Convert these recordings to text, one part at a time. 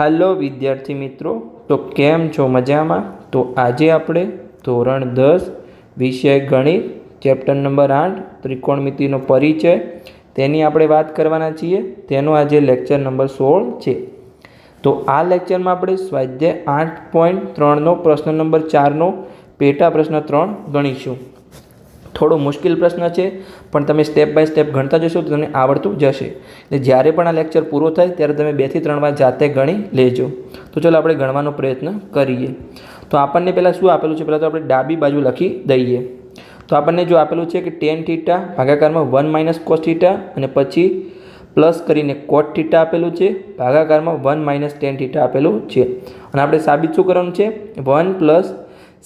હાલો વિદ્યાર્થી મિત્રો. તો કેમ છો મજામાં? તો આજે આપણે ધોરણ દસ, વિષય ગણિત, ચેપ્ટર નંબર આઠ, ત્રિકોણમિતિનો પરિચય. તેની આપણે વાત કરવાના છીએ. તેનો આજે લેક્ચર નંબર સોળ છે. તો આ લેક્ચરમાં આપણે સ્વાધ્યાય આઠ પોઈન્ટ ત્રણનો પ્રશ્ન નંબર ચારનો પેટા પ્રશ્ન ત્રણ ગણીશું. થોડો મુશ્કેલ પ્રશ્ન છે, પણ તમે સ્ટેપ બાય સ્ટેપ ગણતા જશો તો તમને આવડતું જશે. એટલે જ્યારે પણ આ લેક્ચર પૂરો થાય, ત્યારે તમે બેથી ત્રણ વાર જાતે ગણી લેજો. તો ચાલો આપણે ગણવાનો પ્રયત્ન કરીએ. તો આપણને પહેલાં શું આપેલું છે? પહેલાં તો આપણે ડાબી બાજુ લખી દઈએ. તો આપણને જો આપેલું છે કે ટેન થીટા ભાગાકારમાં વન માઇનસ કોસ થીટા અને પછી પ્લસ કરીને કોટ થીટા આપેલું છે, ભાગાકારમાં વન માઇનસ ટેન થીટા આપેલું છે. અને આપણે સાબિત શું કરવાનું છે? વન પ્લસ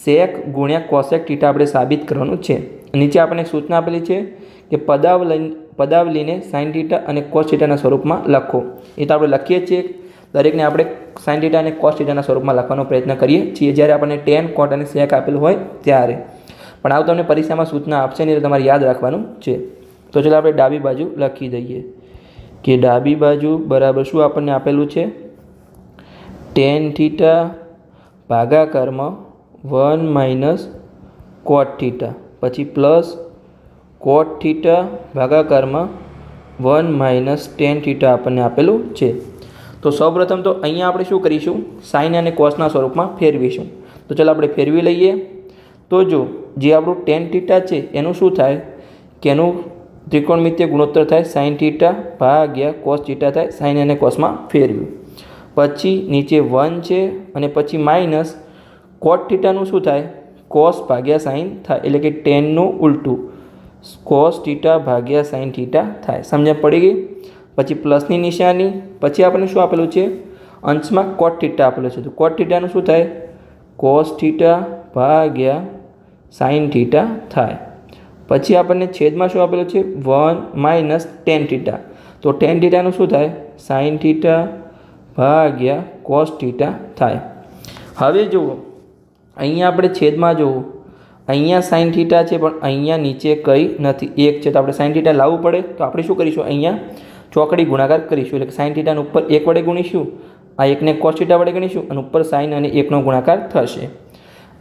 સેક ગુણ્યા કોસેક થીટા આપણે સાબિત કરવાનું છે. નીચે આપણને સૂચના આપેલી છે કે પદાવલી પદાવલીને સાઇન થીટા અને કોસ સ્વરૂપમાં લખો. એ તો આપણે લખીએ છીએ. દરેકને આપણે સાઇન થીટા અને કોસ થીટાના સ્વરૂપમાં લખવાનો પ્રયત્ન કરીએ છીએ. જ્યારે આપણને ટેન કોટ અને સેક આપેલું હોય ત્યારે. પણ આવું તમને પરીક્ષામાં સૂચના આપશે નહીં તો તમારે યાદ રાખવાનું છે. તો ચાલો આપણે ડાબી બાજુ લખી દઈએ. કે ડાબી બાજુ બરાબર શું આપણને આપેલું છે? ટેન થીટા ભાગાકારમાં વન માઇનસ કોટ થીટા પછી પ્લસ કોટ થીટા ભાગાકારમાં વન માઇનસ ટેન થીટા આપણને આપેલું છે. તો સૌપ્રથમ તો અહીંયા આપણે શું કરીશું? સાઇન અને કોસના સ્વરૂપમાં ફેરવીશું. તો ચાલો આપણે ફેરવી લઈએ. તો જો જે આપણું ટેન થીટા છે, એનું શું થાય? કે એનું ત્રિકોણમિત્ય ગુણોત્તર થાય સાઇન થીટા ભાગ્યા કોસ થીટા થાય સાઇન અને કોસમાં ફેરવ્યું. પછી નીચે વન છે અને પછી માઇનસ કોટ થીટાનું શું થાય? કોસ ભાગ્યા સાઇન થાય, એટલે કે ટેનનું ઉલટું. કોસ ટીટા ભાગ્યા સાઇન ટીટા થાય. સમજણ પડી ગઈ? પછી પ્લસની નિશાની. પછી આપણને શું આપેલું છે? અંશમાં કોટ ટીટા આપેલું છે. તો કોટ ટીટાનું શું થાય? કોસ ટીટા ભાગ્યા સાઇન ટીટા થાય. પછી આપણને છેદમાં શું આપેલું છે? વન માઇનસ ટેન ટીટા તો ટેન ટીટાનું શું થાય? સાઇન ટીટા ભાગ્યા કોસ ટીટા થાય. હવે જુઓ અહીંયા આપણે છેદમાં જોવું. અહીંયા સાઇન થીટા છે, પણ અહીંયા નીચે કંઈ નથી. એક છે તો આપણે સાઇન થીટા લાવવું પડે. તો આપણે શું કરીશું? અહીંયા ચોકડી ગુણાકાર કરીશું. એટલે સાઇન થીટાને ઉપર એક વડે ગુણીશું. આ એકને કોસ વડે ગણીશું અને ઉપર સાઇન અને એકનો ગુણાકાર થશે.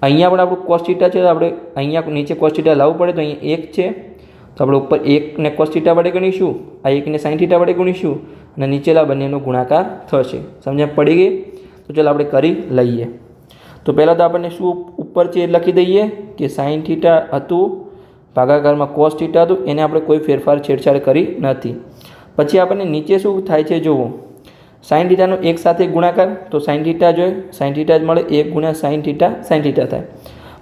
અહીંયા પણ આપણું કોસ છે, તો આપણે અહીંયા નીચે કોસ લાવવું પડે. તો અહીંયા એક છે. તો આપણે ઉપર એકને કોસ વડે ગણીશું. આ એકને સાઈન થીટા વડે ગણીશું. અને નીચેલા બંનેનો ગુણાકાર થશે. સમજણ પડી ગઈ? તો ચાલો આપણે કરી લઈએ. તો પહેલાં તો આપણને શું ઉપર છે એ લખી દઈએ કે સાઇન થીટા હતું, ભાગાકારમાં કોસ થીટા હતું, એને આપણે કોઈ ફેરફાર છેડછાડ કરી નથી. પછી આપણને નીચે શું થાય છે જુઓ સાઇન થીટાનો એક સાથે ગુણાકાર, તો સાઇન થીટા જોઈએ સાઇન થીટા જ મળે, એક ગુણ્યા સાઇન થીટા સાઇન થીટા થાય.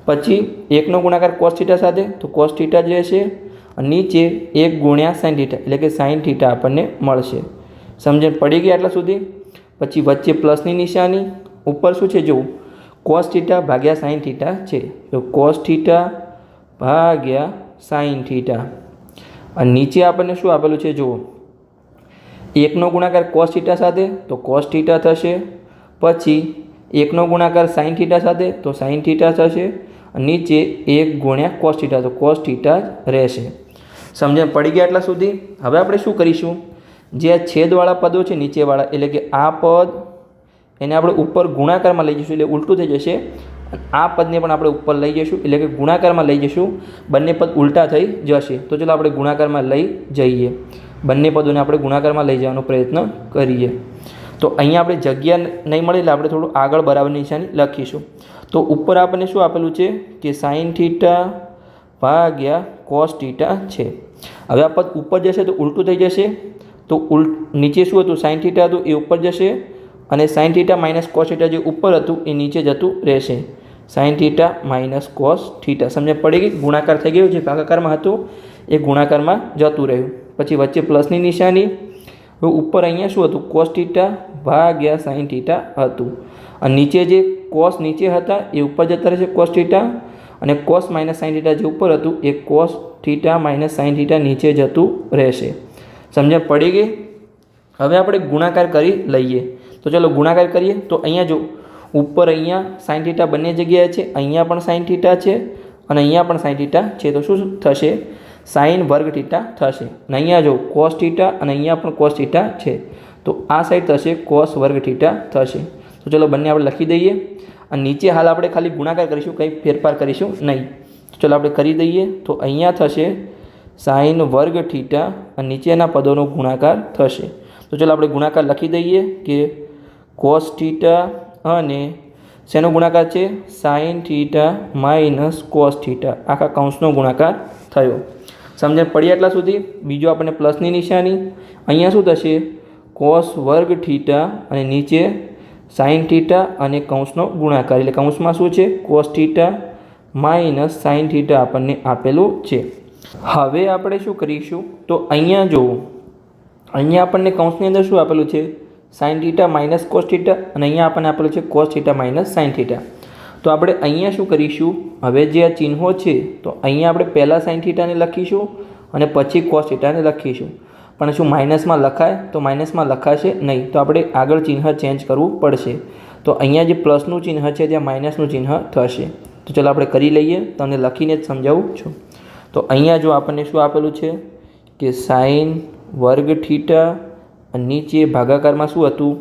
પછી એકનો ગુણાકાર કોસ થીટા સાથે, તો કોસ થીટા જ રહેશે નીચે એક ગુણ્યા સાઇન થીટા એટલે કે સાઇન થીટા આપણને મળશે. સમજણ પડી ગઈ આટલા સુધી? પછી વચ્ચે પ્લસની નિશાની, ઉપર શું છે જુઓ કોસ થીટા ભાગ્યા સાઇન થીટા છે. તો કોસ થીટા ભાગ્યા સાઇન થીટા અને નીચે આપણને શું આપેલું છે? જુઓ. એકનો ગુણાકાર કોસ થીટા સાથે તો કોસ થીટા થશે. પછી એકનો ગુણાકાર સાઇન થીટા સાથે તો સાઇન થીટા થશે. નીચે એક ગુણ્યા કોસ થીટા તો કોસ થીટા રહેશે. સમજણ પડી ગયા એટલા સુધી? હવે આપણે શું કરીશું? જે આ છેદવાળા પદો છે, નીચેવાળા, એટલે કે આ પદ એને આપણે ઉપર ગુણાકારમાં લઈ જઈશું એટલે ઉલટું થઈ જશે. આ પદને પણ આપણે ઉપર લઈ જઈશું એટલે કે ગુણાકારમાં લઈ જઈશું. બંને પદ ઉલટા થઈ જશે. તો ચાલો આપણે ગુણાકારમાં લઈ જઈએ. બંને પદોને આપણે ગુણાકારમાં લઈ જવાનો પ્રયત્ન કરીએ. તો અહીંયા આપણે જગ્યા નહીં મળે એટલે આપણે થોડું આગળ બરાબરની નિશાની લખીશું. તો ઉપર આપણને શું આપેલું છે? કે સાઇન થીટા ભાગ્યા કોસ થીટા છે. હવે આ પદ ઉપર જશે તો ઉલટું થઈ જશે. તો ઉલ નીચે શું હતું? સાઇન થીટા હતું, એ ઉપર જશે. અને sine theta minus cos theta જે ઉપર હતું, એ નીચે જતું રહેશે. Sine theta minus cos theta સમજ પડી ગઈ? ગુણાકાર થઈ ગયો. જે ભાગાકારમાં હતું, એ ગુણાકારમાં જતું રહ્યું. પછી વચ્ચે પ્લસની નિશાની. ઉપર અહીંયા શું હતું? કોસ થીટા ભાગ્યા સાઇન થીટા હતું. અને નીચે જે કોસ નીચે હતા, એ ઉપર જતા રહેશે કોસ થીટા અને કોસ માઇનસ સાઇન થીટા જે ઉપર હતું, એ cos theta minus sine theta નીચે જતું રહેશે. સમજણ પડી ગઈ? હવે આપણે ગુણાકાર કરી લઈએ. તો ચાલો ગુણાકાર કરીએ. તો અહીંયા જો ઉપર અહીંયા સાઈન થીટા બંને જગ્યાએ છે, અહીંયા પણ સાઈન થીટા છે અને અહીંયા પણ સાઈન થીટા છે. તો શું થશે? સાઈન વર્ગ થીટા થશે. અને અહીંયા જો કોસ થીટા અને અહીંયા પણ કોસ થીટા છે. તો આ સાઈડ થશે કોસ વર્ગ થીટા થશે. તો ચલો બંને આપણે લખી દઈએ. અને નીચે હાલ આપણે ખાલી ગુણાકાર કરીશું, કંઈ ફેરફાર કરીશું નહીં. તો ચલો આપણે કરી દઈએ. તો અહીંયા થશે સાઈન વર્ગ થીટા અને નીચેના પદોનો ગુણાકાર થશે. તો ચલો આપણે ગુણાકાર લખી દઈએ કે કોસ થીટા અને શેનો ગુણાકાર છે? Sine theta minus cos theta આખા કૌંસનો ગુણાકાર થયો. સમજણ પડી એટલા સુધી? બીજો આપણને પ્લસની નિશાની. અહીંયા શું થશે? કોસ વર્ગ થીટા અને નીચે સાઇન થીટા અને કૌંસનો ગુણાકાર. એટલે કૌંસમાં શું છે? Cos theta minus sine theta આપણને આપેલું છે. હવે આપણે શું કરીશું? તો અહીંયા જુઓ અહીંયા આપણને કૌંસની અંદર શું આપેલું છે? Sine theta minus cos theta અને અહીંયા આપણને આપેલું છે cos theta minus sine theta તો આપણે અહીંયા શું કરીશું? હવે જે આ ચિહ્નો છે, તો અહીંયા આપણે પહેલાં સાઇન થીટાને લખીશું અને પછી કોસ થીટાને લખીશું. પણ શું માઇનસમાં લખાય? તો માઇનસમાં લખાશે નહીં. તો આપણે આગળ ચિહ્ન ચેન્જ કરવું પડશે. તો અહીંયા જે પ્લસનું ચિહ્ન છે, ત્યાં માઇનસનું ચિહ્ન થશે. તો ચાલો આપણે કરી લઈએ. તમને લખીને જ સમજાવું છું. તો અહીંયા જો આપણને શું આપેલું છે? કે સાઈન વર્ગ થીટા નીચે ભાગાકારમાં શું હતું?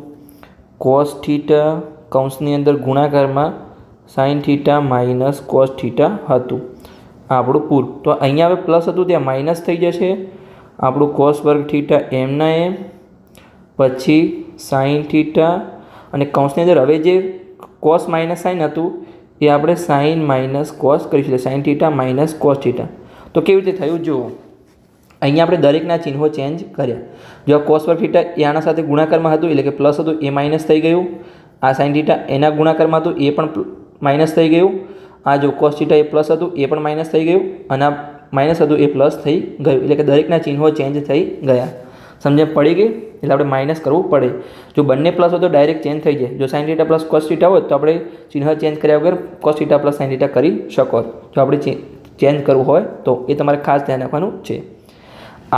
કોસ થીટા કૌંસની અંદર ગુણાકારમાં sine theta minus cos theta હતું. આપણું પૂર તો અહીંયા હવે પ્લસ હતું, ત્યાં માઇનસ થઈ જશે. આપણું કોસ વર્ગ થીટા એમના એમ પછી સાઇન થીટા અને કૌંસની અંદર હવે જે કોસ માઇનસ સાઇન હતું, એ આપણે સાઈન માઇનસ કોસ કરીશું. Sine theta minus cos theta તો કેવી રીતે થયું? જુઓ. અહીંયા આપણે દરેકના ચિહ્નો ચેન્જ કર્યા. જો આ કોસ વર્ગ થીટા એ આના સાથે ગુણાકારમાં હતું, એટલે કે પ્લસ હતું, એ માઇનસ થઈ ગયું. આ સાઇન થીટા એના ગુણાકારમાં હતું, એ પણ માઇનસ થઈ ગયું. આ જો કોસ થીટા એ પ્લસ હતું, એ પણ માઇનસ થઈ ગયું. અને આ માઇનસ હતું, એ પ્લસ થઈ ગયું. એટલે કે દરેકના ચિહ્નો ચેન્જ થઈ ગયા. સમજે પડી ગઈ? એટલે આપણે માઇનસ કરવું પડે. જો બંને પ્લસ હોય તો ડાયરેક્ટ ચેન્જ થઈ જાય. જો sine theta plus cos theta હોય તો આપણે ચિહ્ન ચેન્જ કર્યા વગર cos theta plus sine theta કરી શકો. જો આપણે ચેન્જ કરવું હોય તો એ તમારે ખાસ ધ્યાન રાખવાનું છે.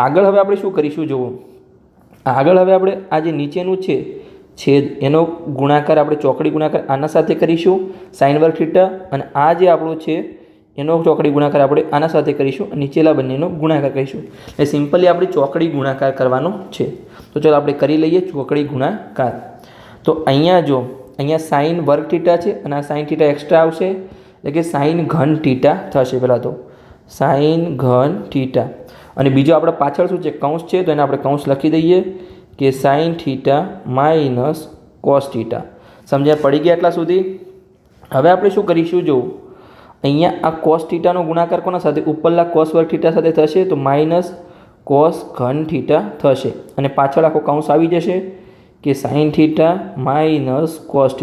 આગળ હવે આપણે શું કરીશું? જુઓ. આગળ હવે આપણે આ જે નીચેનું છે છેદ એનો ગુણાકાર આપણે ચોકડી ગુણાકાર આના સાથે કરીશું સાઇન વર્ગ થીટા અને આ જે આપણું છે, એનો ચોકડી ગુણાકાર આપણે આના સાથે કરીશું નીચેલા બંનેનો ગુણાકાર કરીશું. એટલે સિમ્પલી આપણે ચોકડી ગુણાકાર કરવાનો છે. તો ચાલો આપણે કરી લઈએ ચોકડી ગુણાકાર. તો અહીંયા જો, અહીંયા સાઈન વર્ગ થીટા છે અને આ સાઈન થીટા એક્સ્ટ્રા આવશે. એટલે કે સાઈન ઘન થીટા થશે પહેલાં તો. સાઈન ઘન થીટા અને બીજો આપણે પાછળ શું છે, કૌંસ છે, તો એને આપણે કૌંસ લખી દઈએ કે સાઇન થીટા માઇનસ કોસ સમજ્યા? પડી ગયા એટલા સુધી? હવે આપણે શું કરીશું? જો, અહીંયા આ કોસ થીટાનો ગુણાકાર કોના સાથે? ઉપરલા કોસ વર્ગ થીટા સાથે થશે, તો માઇનસ કોસ ઘન થીટા થશે. અને પાછળ આખો કૌંસ આવી જશે કે સાઇન થીટા માઇનસ કોસ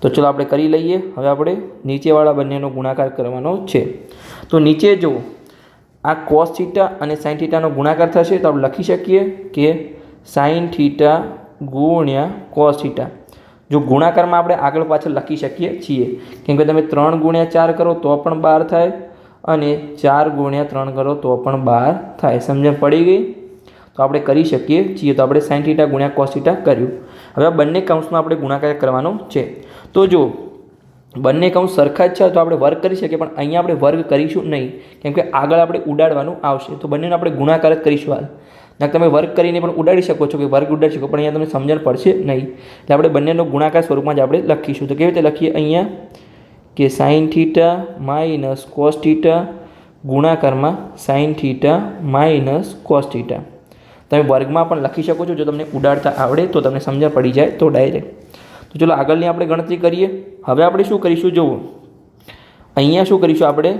તો ચલો આપણે કરી લઈએ. હવે આપણે નીચેવાળા બંનેનો ગુણાકાર કરવાનો છે. તો નીચે જુઓ આ કોસ થીટા અને સાઇન થીટાનો ગુણાકાર થશે તો આપણે લખી શકીએ કે સાઇન થીટા ગુણ્યા કોસ થીટા જો ગુણાકારમાં આપણે આગળ પાછળ લખી શકીએ છીએ, કેમ કે તમે ત્રણ ગુણ્યા ચાર કરો તો પણ બાર થાય અને ચાર ગુણ્યા ત્રણ કરો તો પણ બાર થાય. સમજણ પડી ગઈ? તો આપણે કરી શકીએ છીએ, તો આપણે સાઇન થીટા ગુણ્યા કોસ થીટા કર્યું. હવે આ બંને કાઉન્ટ્સમાં આપણે ગુણાકાર કરવાનો છે. તો જો બંને કૌંસ સરખા જ છે તો આપણે વર્ગ કરી શકીએ, પણ અહીંયા આપણે વર્ગ કરીશું નહીં. કેમ કે આગળ આપણે ઉડાડવાનું આવશે. તો બંનેનો આપણે ગુણાકાર જ કરીશું હાલ. ના, તમે વર્ગ કરીને પણ ઉડાડી શકો છો કે વર્ગ ઉડાડી શકો, પણ અહીંયા તમને સમજણ પડશે નહીં. એટલે આપણે બંનેનો ગુણાકાર સ્વરૂપમાં જ આપણે લખીશું. તો કેવી રીતે લખીએ અહીંયા? કે સાઇન થીટા માઇનસ કોસ ગુણાકારમાં સાઇન થીટા માઇનસ કોસ તમે વર્ગમાં પણ લખી શકો છો. જો તમને ઉડાડતા આવડે તો તમને સમજણ પડી જાય તો ડાયરેક્ટ. તો ચલો આગળની આપણે ગણતરી કરીએ. હવે આપણે શું કરીશું? જુઓ. અહીંયા શું કરીશું આપણે?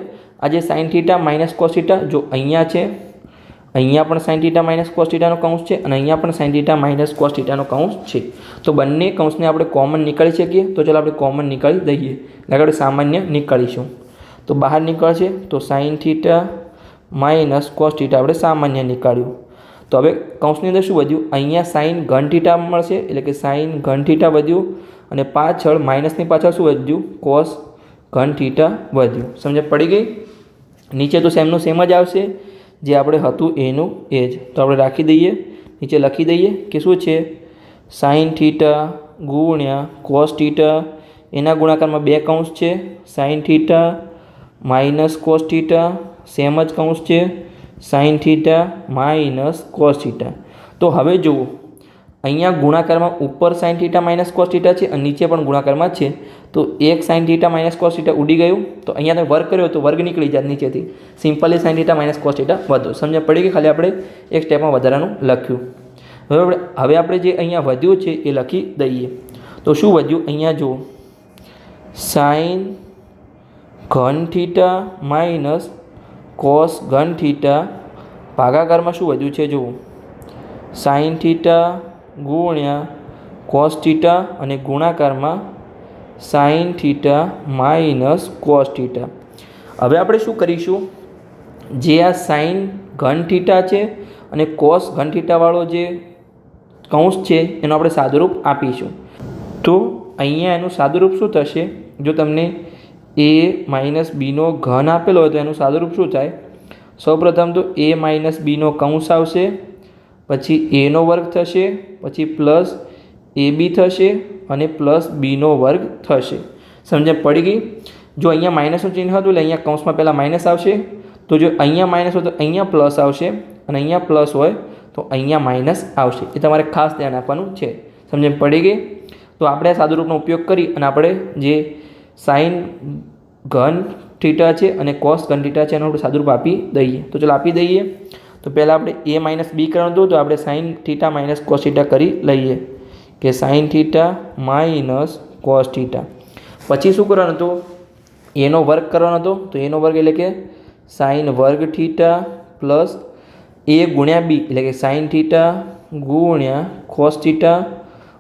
આ જે સાઈન થીટા માઇનસ કોસ જો અહીંયા છે, અહીંયા પણ સાઇન થીટા માઇનસ કોસ્ટીટાનો કૌંસ છે અને અહીંયા પણ સાઇન થીટા માઇનસ કોસ્ટીટાનો કૌંસ છે. તો બંને કૌંસને આપણે કોમન નીકાળી શકીએ? તો ચાલો આપણે કોમન નીકાળી દઈએ. આપણે સામાન્ય નીકાળીશું. તો બહાર નીકળશે, તો સાઇન થીટા માઇનસ કોસ આપણે સામાન્ય નીકાળ્યું. તો હવે કૌંસની અંદર શું વધ્યું? અહીંયા સાઇન ઘન થીટા મળશે, એટલે કે સાઇન ઘન થીટા વધ્યું. અને પાછળ માઇનસની પાછળ શું વધ્યું? કોસ ઘન થીટા વધ્યું. સમજ? પડી ગઈ? નીચે તો સેમનું સેમ જ આવશે. જે આપણે હતું એનું એ જ. તો આપણે રાખી દઈએ. નીચે લખી દઈએ કે શું છે? સાઇન થીટા ગુણ્યા કોસ થીટા એના ગુણાકારમાં બે કૌંસ છે. Sine theta minus cos theta same જ કૌંસ છે. Sine theta minus cos theta તો હવે જુઓ. અહીંયા ગુણાકારમાં ઉપર sine theta minus cos theta છે અને નીચે પણ ગુણાકારમાં છે. તો એક sine theta minus cos theta ઉડી ગયું. તો અહીંયા તમે વર્ગ કર્યો તો વર્ગ નીકળી જાય નીચેથી. Simply sine theta minus cos theta વધુ. સમજ પડી ગઈ ખાલી આપણે એક સ્ટેપમાં વધારાનું લખ્યું. હવે આપણે હવે આપણે જે અહીંયા વધ્યું છે એ લખી દઈએ. તો શું વધ્યું? અહીંયા જુઓ. સાઇન ઘન થીટા માઇનસ કોસ ઘન થીટા ભાગાકારમાં શું વધ્યું છે? જુઓ. સાઇન થીટા ગુણ્યા કોસ અને ગુણાકારમાં સાઇન થીટા માઇનસ કોસ હવે આપણે શું કરીશું? જે આ સાઇન ઘન થીટા છે અને કોસ ઘન જે કૌંસ છે, એનો આપણે સાદુરૂપ આપીશું. તો અહીંયા એનું સાદુરૂપ શું થશે? જો તમને એ માઇનસ બીનો ઘન આપેલો હોય તો એનું સાદુરૂપ શું થાય? સૌપ્રથમ તો એ માઇનસ બીનો કૌંસ આવશે. પછી એનો વર્ગ થશે, પછી પ્લસ એ બી થશે અને પ્લસ બીનો વર્ગ થશે. સમજણ પડી ગઈ? જો અહીંયા માઇનસનું ચિહ્ન હતું એટલે અહીંયા કૌંસમાં પહેલાં માઇનસ આવશે. તો જો અહીંયા માઇનસ હોય તો અહીંયા પ્લસ આવશે અને અહીંયા પ્લસ હોય તો અહીંયા માઇનસ આવશે. એ તમારે ખાસ ધ્યાન આપવાનું છે. સમજણ પડી ગઈ? તો આપણે આ સાદુરૂપનો ઉપયોગ કરી અને આપણે જે સાઇન ઘન થીટા છે અને કોસ ઘન થીટા છે એનું આપણે સાદુરૂપ આપી દઈએ. તો ચાલો આપી દઈએ. તો પહેલાં આપણે એ માઇનસ બી કરવાનું હતું તો આપણે સાઇન થીટા માઇનસ કોસ્ટીટા કરી લઈએ કે સાઇન થીટા માઇનસ કોસ્ટીટા પછી શું કરવાનું હતું? એનો વર્ગ કરવાનો હતો. તો એનો વર્ગ એટલે કે સાઇન વર્ગ થીટા પ્લસ એ ગુણ્યા બી એટલે કે સાઇન થીટા ગુણ્યા કોસ થીટા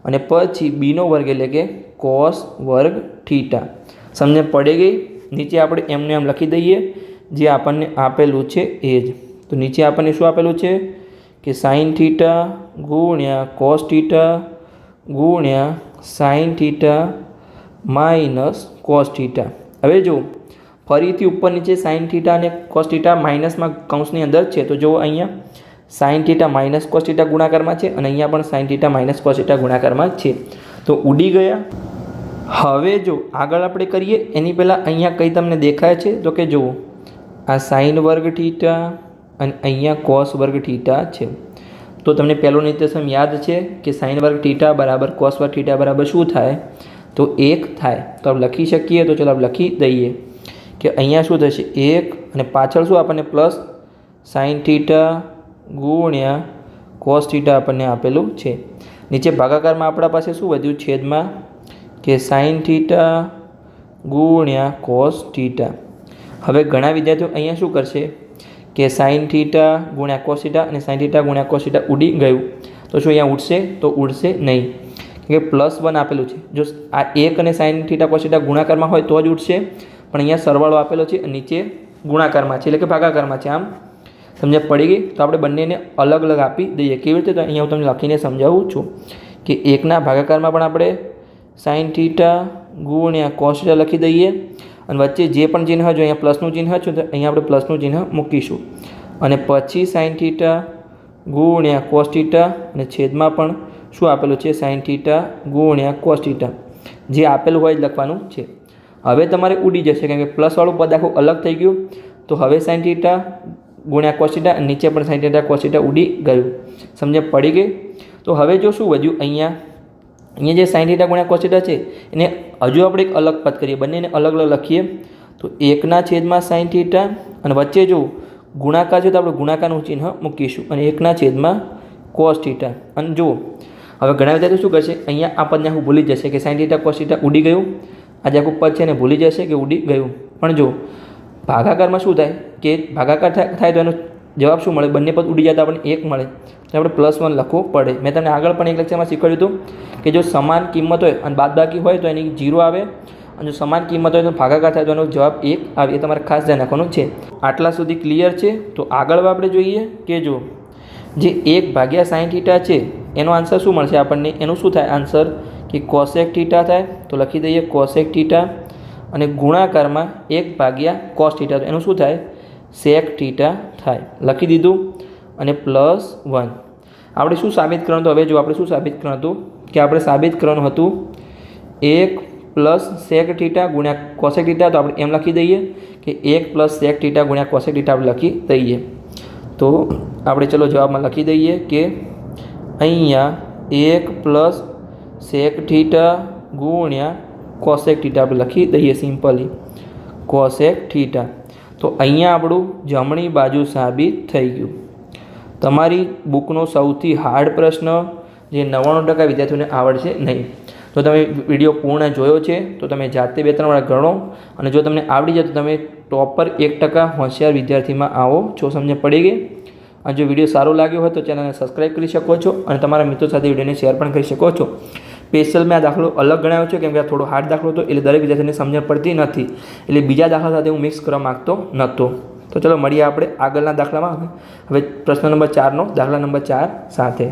અને પછી બીનો વર્ગ એટલે કે કોસ વર્ગ થીટા સમજે પડી ગઈ? નીચે આપણે એમને એમ લખી દઈએ. જે આપણને આપેલું છે એ જ. તો નીચે આપણને શું આપેલું છે? કે સાઇન થીટા ગુણ્યા કોસ થીટા ગુણ્યા sine theta minus cos theta હવે જો ફરીથી ઉપર નીચે સાઇન થીટા અને કોસ થીટા માઇનસમાં કૌંસની અંદર છે. તો જુઓ અહીંયા sine theta minus cos theta ગુણાકારમાં છે અને અહીંયા પણ sine theta minus cos theta ગુણાકારમાં છે. તો ઉડી ગયા. હવે જો આગળ આપણે કરીએ, એની પહેલાં અહીંયા કંઈ તમને દેખાય છે? તો કે જુઓ, આ સાઇન વર્ગ થીટા અને અહીંયા કોસ વર્ગ ટીટા છે. તો તમને પહેલું નિર્દેશન યાદ છે કે સાઇન વર્ગ ટીટા બરાબર કોસ વર્ગ ટીટા બરાબર શું થાય? તો એક થાય. તો આપણે લખી શકીએ તો ચાલો આપણે લખી દઈએ કે અહીંયા શું થશે? એક અને પાછળ શું આપણને પ્લસ સાઇન થીટા ગુણ્યા કોસ થીટા આપણને આપેલું છે. નીચે ભાગાકારમાં આપણા પાસે શું વધ્યું? છેદમાં કે સાઇન થીટા ગુણ્યા કોસ થીટા હવે ઘણા વિદ્યાર્થીઓ અહીંયા શું કરશે? કે સાઇન થીટા ગુણ્યા કોસીટા અને સાઇન થીટા ગુણ્યા કોસીટા ઉડી ગયું. તો શું અહીંયા ઉડશે? તો ઉડશે નહીં. કે પ્લસ વન આપેલું છે. જો આ એક અને સાઇન થીટા કોસીટા ગુણાકારમાં હોય તો જ ઉડશે. પણ અહીંયા સરવાળો આપેલો છે નીચે ગુણાકારમાં છે. એટલે કે ભાગાકારમાં છે. આમ સમજ્યા પડી ગઈ? તો આપણે બંનેને અલગ અલગ આપી દઈએ. કેવી રીતે? તો અહીંયા હું તમને લખીને સમજાવું છું કે એકના ભાગાકારમાં પણ આપણે સાઇન થીટા ગુણ્યા કોસ લખી દઈએ. અને વચ્ચે જે પણ ચિહ્ન જો અહીંયા પ્લસનું ચિહ્ન છે, તો અહીંયા આપણે પ્લસનું ચિહ્ન મૂકીશું. અને પછી સાઇન થીટા ગુણ્યા કોસ અને છેદમાં પણ શું આપેલું છે? સાઇન થીટા ગુણ્યા કોસ જે આપેલું હોય લખવાનું છે. હવે તમારે ઉડી જશે કારણ કે પ્લસવાળું પદ આખું અલગ થઈ ગયું. તો હવે સાઇન થીટા ગુણ્યા કોસ નીચે પણ સાઇન થીટા કોસ ઉડી ગયું. સમજે પડી ગઈ? તો હવે જો શું વધ્યું? અહીંયા અહીંયા જે સાઈન થીટા ગુણ્યા કોસ છે, એને હજુ આપણે એક અલગ પદ કરીએ. બંનેને અલગ અલગ લખીએ. તો એકના છેદમાં સાઈન થીટા અને વચ્ચે જો ગુણાકાર છે તો આપણે ગુણાકારનું ચિહ્ન મૂકીશું અને એકના છેદમાં કોસ થીટા. અને જુઓ, હવે ઘણા વિદ્યાર્થીઓ શું કરશે? અહીંયા આ પદને આખું ભૂલી જશે કે સાઈન થીટા કોસ થીટા ઉડી ગયું. આજે આખું પદ છે એને ભૂલી જશે કે ઉડી ગયું. પણ જો ભાગાકારમાં શું થાય? કે ભાગાકાર થાય તો એનો જવાબ શું મળે? બંને પદ ઉડી જતા આપણને એક મળે. તો આપણે પ્લસ વન લખવું પડે. મેં તમને આગળ પણ એક લેક્ચરમાં શીખવાડ્યું હતું કે જો સમાન કિંમત હોય અને બાદબાકી હોય તો એની જીરો આવે અને જો સમાન કિંમત હોય તો ભાગાકાર થાય તો એનો જવાબ એક આવે. એ તમારે ખાસ ધ્યાન રાખવાનું છે. આટલા સુધી ક્લિયર છે? તો આગળ આપણે જોઈએ કે જો જે એક ભાગ્યા સાઈન થીટા છે, એનો આન્સર શું મળશે આપણને? એનું શું થાય? આન્સર કે કોસેક થીટા થાય. તો લખી દઈએ કોસેક થીટા અને ગુણાકારમાં એક ભાગ્યા કોસ થીટા તો એનું શું થાય? સેક થીટા થાય. લખી દીધું અને પ્લસ વન આપણે શું સાબિત કરવાનું હતું? હવે જો આપણે શું સાબિત કરવાનું હતું? કે આપણે સાબિત કરવાનું હતું એક પ્લસ સેક થીટા ગુણ્યા કોસેક થીટા તો આપણે એમ લખી દઈએ કે એક પ્લસ સેક થીટા ગુણ્યા કોસેક થીટા આપણે લખી દઈએ. તો આપણે ચલો જવાબમાં લખી દઈએ કે અહીંયા એક પ્લસ સેક થીટા ગુણ્યા કોસેક થીટા આપણે લખી દઈએ સિમ્પલી કોસેક થીટા તો અહીંયા આપણું જમણી બાજુ સાબિત થઈ ગયું. તમારી બુકનો સૌથી હાર્ડ પ્રશ્ન, જે નવ્વાણું ટકા વિદ્યાર્થીઓને આવડશે નહીં. તો તમે વીડિયો પૂર્ણ જોયો છે, તો તમે જાતે બે ત્રણ વાર ગણો. અને જો તમને આવડી જાય તો તમે ટોપર એક ટકા હોશિયાર વિદ્યાર્થીમાં આવો. છો સમજે પડી ગઈ, અને જો વીડિયો સારો લાગ્યો હોય તો ચેનલને સબસ્ક્રાઈબ કરી શકો છો અને તમારા મિત્રો સાથે વિડીયોને શેર પણ કરી શકો છો. સ્પેશિયલ મેં આ દાખલો અલગ ગણાવ્યો છે, કેમ કે આ થોડો હાર્ડ દાખલો હતો, એટલે દરેક વિદ્યાર્થીને સમજણ પડતી નથી. એટલે બીજા દાખલા સાથે હું મિક્સ કરવા માગતો નહોતો. તો ચલો મળીએ આપણે આગળના દાખલામાં. હવે પ્રશ્ન નંબર ચારનો, દાખલા નંબર ચાર સાથે.